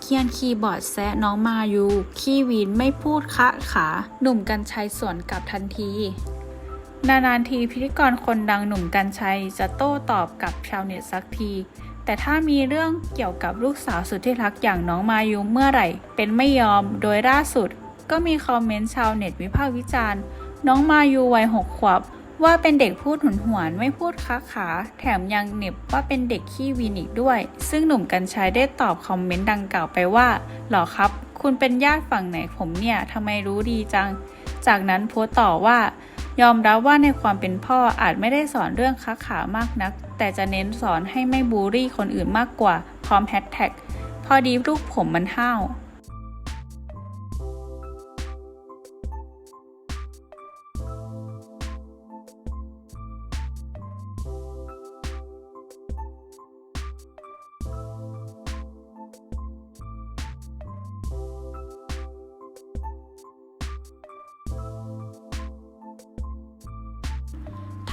เคียนคีย์บอร์ดแซะน้องมายู ขี้วีนไม่พูดคะขา หนุ่มกัญชัยสวนกลับทันที นานๆทีพิธีกรคนดังหนุ่มกัญชัยจะโต้ตอบกับชาวเน็ตสักที แต่ถ้ามีเรื่องเกี่ยวกับลูกสาวสุดที่รักอย่างน้องมายูเมื่อไหร่ เป็นไม่ยอม โดยล่าสุด ก็มีคอมเมนต์ชาวเน็ตวิพากษ์วิจารณ์ น้องมายูวัยหกขวบ ว่าเป็นเด็กพูดหุนหวนไม่พูดค้าขา แถมยังเน็บว่าเป็นเด็กขี้วีนอีกด้วย ซึ่งหนุ่มกัญชัยได้ตอบคอมเมนต์ดังกล่าวไปว่าหรอครับ คุณเป็นญาติฝั่งไหนผมเนี่ยทำไมรู้ดีจัง จากนั้นโพสต์ต่อว่ายอมรับว่าในความเป็นพ่ออาจไม่ได้สอนเรื่องค้าขามากนัก แต่จะเน้นสอนให้ไม่บูลลี่คนอื่นมากกว่า พร้อมแฮชแท็กพอดีลูกผมมันห้าว